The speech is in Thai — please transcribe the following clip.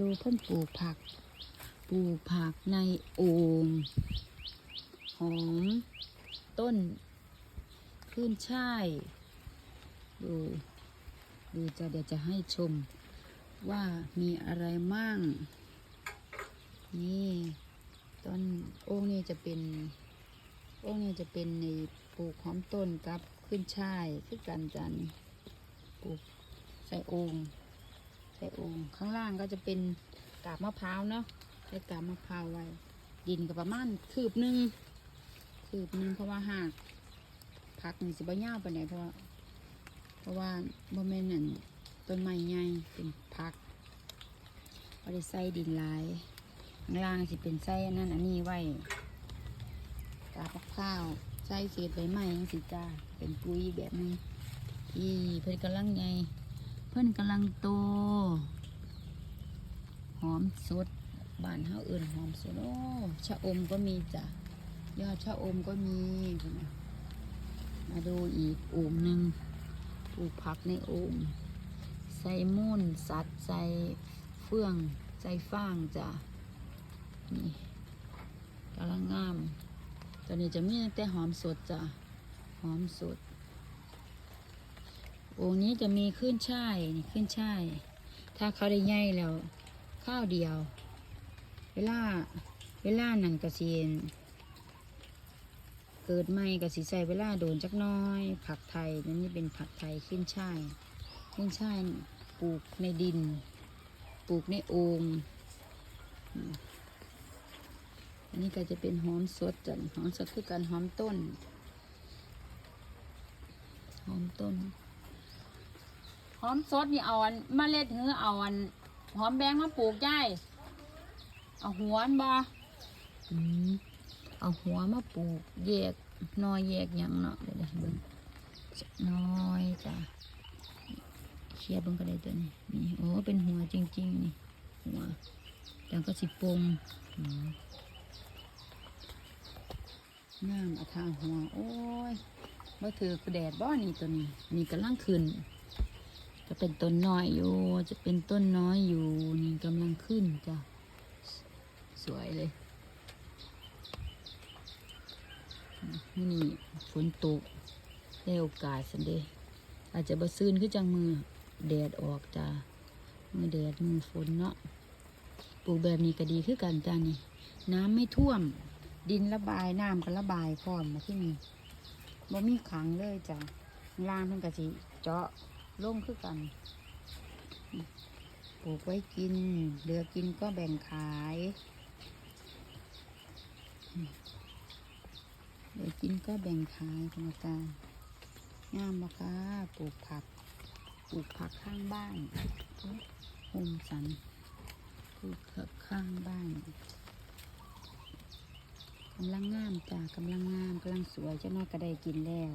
ดูเพิ่นปลูกผัก ปลูกผักในโอ่งหอม ต้น ขึ้นช่าย ดู ดูจะเดี๋ยวจะให้ชม ว่ามีอะไรมั่ง นี่ ต้นโอ่งนี่จะเป็น โอ่งนี่จะเป็นในปลูกหอมต้นกับขึ้นช่ายคือกันจันปลูกใส่โอ่ง ส่โอ่งข้างล่างก็จะเป็นกาบมะพร้าวเนาะใส่กาบมะพร้าวไว้ ดินก็ประมาณคืบหนึ่งคืบหนึ่งเพราะว่าหากผักนี่สิบ่ยาวไปไหนเพราะว่าเพราะว่าบ่แม่นนั่นต้นไม้ใหญ่เป็นผักบ่ได้ใส่ดินหลายข้างล่างสิเป็นไส้นนั้นอันนี้ไว้กาบมะพร้าวใส่เศษใบไม้ยังสิจ้าเป็นปุ๋ยแบบนึงที่เพิ่นกำลังใหญ่เพิ่นกำลังโต หอมสดบ้านเฮาเอื่นหอมสดโอ้ชะอมก็มีจ้ะยอดชะอมก็มีมาดูอีกโอ่งหนึ่งปลูกผักในโอ่งใส่มูนสัตว์ใส่เฟื่องใส่ฟางจ้ะนี่กำลังงามตอนนี้จะมีแต่หอมสดจ้ะหอมสดโอ่งนี้จะมีขึ้นช่ายนี่ขึ้นช่ายถ้าเขาได้ใหญ่แล้ว ข้าวเดียว เวลา เวลานั่นกระเซียนเกิดใหม่กระสีใส่เวลาโดนจักน้อย ผักไทยนั่นนี่เป็นผักไทยขึ้นช่ายขึ้นช่ายปลูกในดิน ปลูกในโอ่งอันนี้ก็จะเป็นหอมสดจันหอมสดคือการหอมต้น หอมต้น หอมสดนี่เอาอันเมล็ดเหือเอาอัน หอมแบงมาปลูกได้เอาหัวบ่อืมเอาหัวมาปลูกแยกนอยแยกหยังเนาะเดี๋ยวเดี๋ยวเบิ่งน้อยจ้ะเคียร์เบิ่งก็ได้ตัวนี้นี่โอ้เป็นหัวจริง ๆ นี่หัวแต่ก็สิปงอืมงามอาทางหัว โอ้ยบ่ถือกระแดดบ่นี่ตัวนี้นี่กำลังขึ้น จะเป็นต้นน้อยอยู่ จะเป็นต้นน้อยอยู่นี่กำลังขึ้นจ้ะ สวยเลยนี่ฝนตกได้โอกาสสันเดย์อาจจะบะซื่นขึ้นจังมือแดดออกจ้ะมือแดดมือฝนเนาะปลูกแบบนี้ก็ดีขึ้นกันจ้านี่ น้ำไม่ท่วม ดินระบายน้ำก็ระบายพร้อมมาที่นี่บ่มีขังเลยจ้ะล่างเพิ่นก็สิเจาะ ลงคือกัน ปลูกไว้กิน เหลือกินก็แบ่งขายเหลือกินก็แบ่งขายธรรมดางามมากค่ะปลูกผัก ปลูกผักข้างบ้านโฮมสัน ปลูกผักข้างบ้านกำลังงามจ้ะกำลังงามกำลังสวยเจ้าน้อยก็ได้กินแล้ว